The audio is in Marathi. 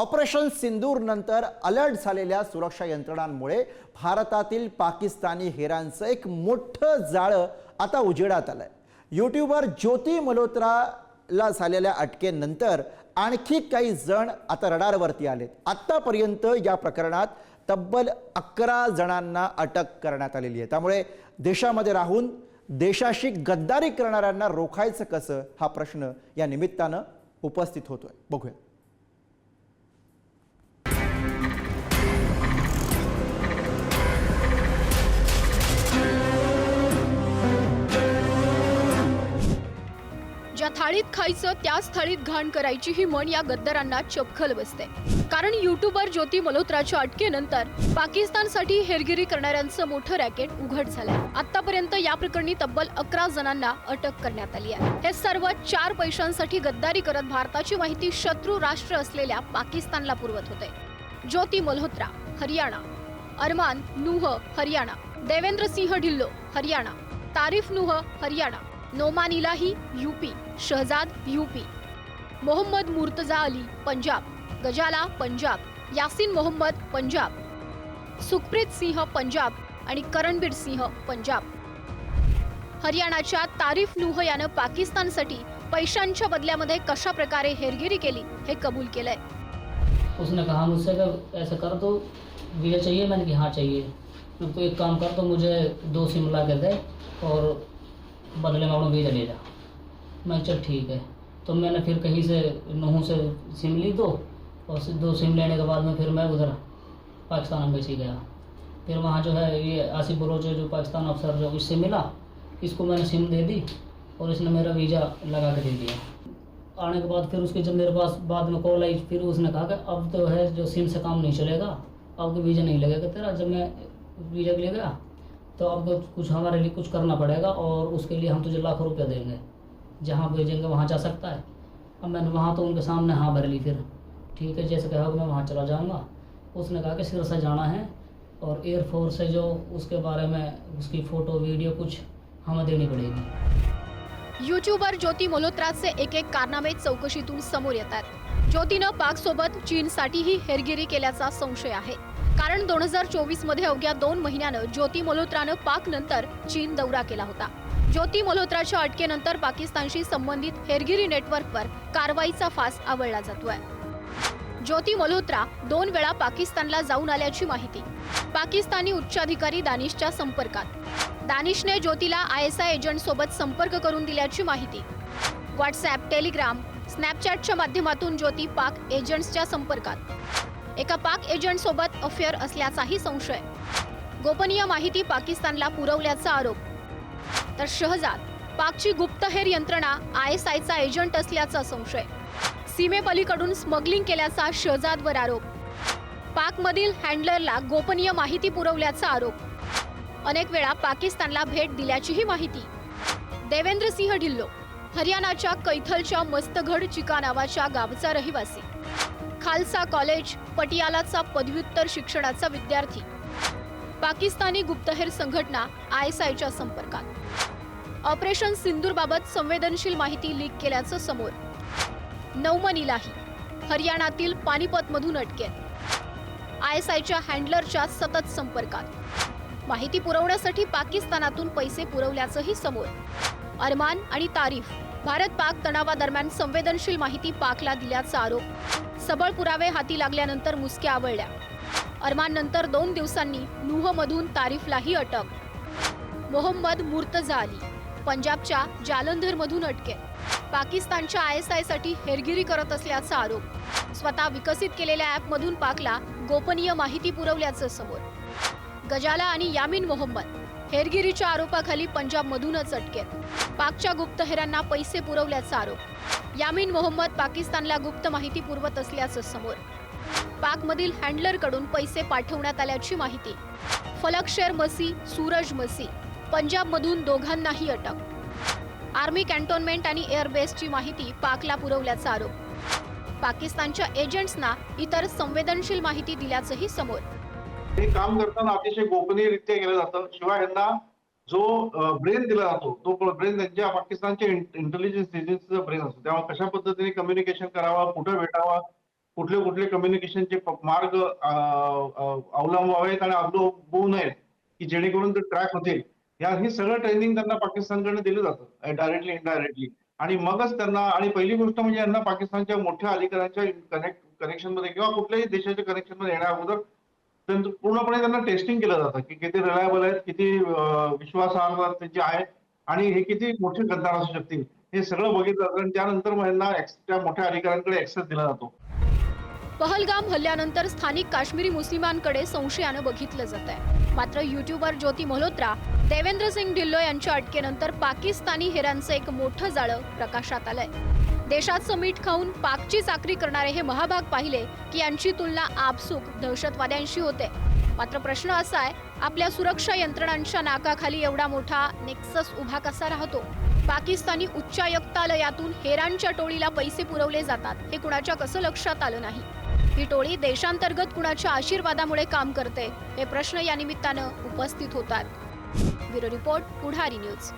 ऑपरेशन सिंदूर नंतर अलर्ट झालेल्या सुरक्षा यंत्रणांमुळे भारतातील पाकिस्तानी हेरांचं एक मोठं जाळं आता उजेडात आलंय. युट्यूबर ज्योती मल्होत्राला झालेल्या अटकेनंतर आणखी काही जण आता रडारवरती आलेत. आत्तापर्यंत या प्रकरणात तब्बल अकरा जणांना अटक करण्यात आलेली आहे. त्यामुळे देशामध्ये राहून देशाशी गद्दारी करणाऱ्यांना रोखायचं कसं हा प्रश्न या निमित्तानं उपस्थित होतोय. बघूया. ज्या थाळीत खायचं त्याच थाळीत घाण करायची ही म्हण या गद्दारांना चपखल बसते. कारण युट्यूबर ज्योती मल्होत्राच्या अटकेनंतर पाकिस्तानसाठी हेरगिरी करणाऱ्यांचं मोठं रॅकेट उघड झालंय. आतापर्यंत या प्रकरणी तब्बल अकरा जणांना अटक करण्यात आली आहे. हे सर्व चार पैशांसाठी गद्दारी करत भारताची माहिती शत्रू राष्ट्र असलेल्या पाकिस्तानला पुरवत होते. ज्योती मल्होत्रा हरियाणा. अरमान नुह Haryana. Devendra Singh Dhillon Haryana. Tarif Nuh Haryana. Noman Ilahi UP Shahzad UP. Mohammed Murtaza Ali Punjab. Ghazala Punjab. Yasin Mohammad Punjab. Sukhpreet Singh Punjab. आणि करणबीर सिंह पंजाब. हरियाणाच्या तारीफ नुह यानं पाकिस्तानसाठी पैशांच्या बदल्यामध्ये कशा प्रकारे हेरगिरी केली हे कबूल केलंय. उसने कहा मुझसे कि ऐसा कर तो वीजा चाहिए मैंने कि हाँ चाहिए. तो एक काम कर तो मुझे दो सिम ला के दे और बदले में अपना वीज़ा ले जा मैं चल ठीक है। तो मैंने फिर कहीं से नूह से सिम ली दो, और दो सिम लेने के बाद में फिर मैं उधर पाकिस्तान एम्बेसी गया। फिर वहाँ जो है ये आसिफ बलोच जो पाकिस्तान अफसर जो इससे मिला, इसको मैंने सिम दे दी, और इसने मेरा वीज़ा लगा के दे दिया। आने के बाद फिर उसके जब मेरे पास बाद में कॉल आई, फिर उसने कहा कि अब तो है जो सिम से काम नहीं चलेगा, अब तो वीज़ा नहीं लगेगा तेरा। जब मैं वीज़ा के लिए गया तो अब कुछ हमारे लिए कुछ करना पड़ेगा और उसके लिए हम तुझे लाखों रुपया देंगे। जहाँ भेजेंगे वहाँ जा सकता है। अब मैंने वहाँ तो उनके सामने हाँ भर ली फिर। ठीक है, जैसे कहा कि मैं वहाँ चला जाऊँगा। उसने कहा कि सिरसा जाना है और एयरफोर्स है जो उसके बारे में उसकी फ़ोटो वीडियो कुछ हमें देनी पड़ेगी। युट्यूबर ज्योती मल्होत्राचे एक एक कारनामे चौकशीतून समोर येतात। ज्योतीनं पाक सोबत चीनसाठीही हेरगिरी केल्याचा संशय आहे। कारण दोन हजार चोवीसमध्ये अवघ्या दोन महिन्यानं ज्योती मल्होत्रानं पाक नंतर चीन दौरा केला होता. ज्योती मल्होत्राच्या अटकेनंतर पाकिस्तानशी संबंधित हेरगिरी नेटवर्कवर कारवाईचा फास आवळला जातोय. ज्योती मल्होत्रा दोन वेळा पाकिस्तानला जाऊन आल्याची माहिती. पाकिस्तानी उच्चाधिकारी दानिशच्या संपर्कात. दानिशने ज्योतीला आय एस आय एजंट सोबत संपर्क करून दिल्याची माहिती. व्हॉट्सॲप टेलिग्राम स्नॅपचॅटच्या माध्यमातून ज्योती पाक एजंट्सच्या संपर्कात. एका पाक एजंट सोबत अफेअर असल्याचाही संशय. गोपनीय माहिती पाकिस्तानला पुरवल्याचा आरोप. तर शहजाद पाकची गुप्तहेर यंत्रणा आय एस आयचा एजंट असल्याचा संशय. सीमेपलीकडून स्मगलिंग केल्याचा शहजादवर आरोप. पाकमधील हँडलरला गोपनीय माहिती पुरवल्याचा आरोप. अनेक वेळा पाकिस्तानला भेट दिल्याचीही माहिती. देवेंद्र सिंह ढिल्लो हरियाणाच्या कैथलच्या मस्तगड चिका नावाच्या गावचा रहिवासी. खालसा कॉलेज पटियालाचा पदव्युत्तर शिक्षणाचा विद्यार्थी. पाकिस्तानी गुप्तहेर संघटना आय एस आयच्या संपर्कात. ऑपरेशन सिंदूरबाबत संवेदनशील माहिती लीक केल्याचं समोर. नवमनीलाही हरियाणातील पानिपतमधून अटकेत. आय एस आयच्या हँडलरच्या सतत संपर्कात. माहिती पुरवण्यासाठी पाकिस्तानातून पैसे पुरवल्याचंही समोर. अरमान आणि तारीफ. भारत पाक तणावादरम्यान संवेदनशील माहिती पाकला दिल्याचा आरोप. सबळ पुरावे हाती लागल्यानंतर मुसक्या आवळल्या. अरमाननंतर दोन दिवसांनी नुहमधून तारीफलाही अटक. मोहम्मद मुर्तजा अली पंजाबच्या जालंधरमधून अटकेत. पाकिस्तानच्या आय एस आयसाठी हेरगिरी करत असल्याचा आरोप. स्वतः विकसित केलेल्या ॲपमधून पाकला गोपनीय माहिती पुरवल्याचं समोर. गजाला आणि यामिन मोहम्मद हेरगिरीच्या आरोपाखाली पंजाबमधूनच अटकेत. पाकच्या गुप्तहेरांना पैसे पुरवल्याचा आरोप. यामिन मोहम्मद पाकिस्तानला गुप्त माहिती पुरवत असल्याचं समोर. पाकमधील हँडलरकडून पैसे पाठवण्यात आल्याची माहिती. फलकशेर मसी सूरज मसी पंजाबमधून दोघांनाही अटक. आर्मी कॅन्टोन्मेंट आणि एअरबेसची माहिती पाकला पुरवल्याचा आरोप. पाकिस्तानच्या एजंट्सना इतर संवेदनशील माहिती दिल्याचंही समोर. हे काम करताना अतिशय गोपनीयरित्या केलं जातं. शिवाय यांना जो ब्रेन दिला जातो तो ब्रेन त्यांच्या पाकिस्तानच्या इंटेलिजन्स एजन्सीचा ब्रेन असतो. तेव्हा कशा पद्धतीने कम्युनिकेशन करावा कुठं भेटावा कुठले कुठले कम्युनिकेशनचे मार्ग अवलंबावेत आणि अवलंबू नयेत की जेणेकरून ते ट्रॅक होतील. या हे सगळं ट्रेनिंग त्यांना पाकिस्तानकडे दिलं जातं डायरेक्टली इनडायरेक्टली आणि मगच त्यांना आणि पहिली गोष्ट म्हणजे यांना पाकिस्तानच्या मोठ्या अधिकाऱ्यांच्या कनेक्ट कनेक्शनमध्ये किंवा कुठल्याही देशाच्या कनेक्शनमध्ये येण्या अगोदर पूर्णपणे त्यांना टेस्टिंग केलं जातं की किती रिलायबल आहेत किती विश्वासार्ह त्यांचे आहेत आणि हे किती मोठे गद्दार असू शकतील हे सगळं बघितलं जातं आणि त्यानंतर मग यांना त्या मोठ्या अधिकाऱ्यांकडे ऍक्सेस दिला जातो. पहलगाम हल्ल्यानंतर स्थानिक काश्मीरी मुस्लिमांकडे संशयानं बघितलं जात आहे मात्र युट्यूबर ज्योती मल्होत्रा देवेंद्र सिंग ढिल्लो यांच्या अटकेनंतर पाकिस्तानी हेरांचं एक मोठं जाळं प्रकाशात आलंय. देशाचं मीठ खाऊन पाकची चाकरी करणारे हे महाभाग पाहिले की यांची तुलना आपसूक दहशतवाद्यांशी होते. मात्र प्रश्न असा आहे आपल्या सुरक्षा यंत्रणांच्या नाकाखाली एवढा मोठा नेक्सस उभा कसा राहतो? पाकिस्तानी उच्चायुक्तालयातून हेरांच्या टोळीला पैसे पुरवले जातात हे कुणाच्या कसं लक्षात आलं नाही? ही टोळी देशांतर्गत कुणाच्या आशीर्वादामुळे काम करते हे प्रश्न या निमित्तानं उपस्थित होतात. Bureau report Pudhari news.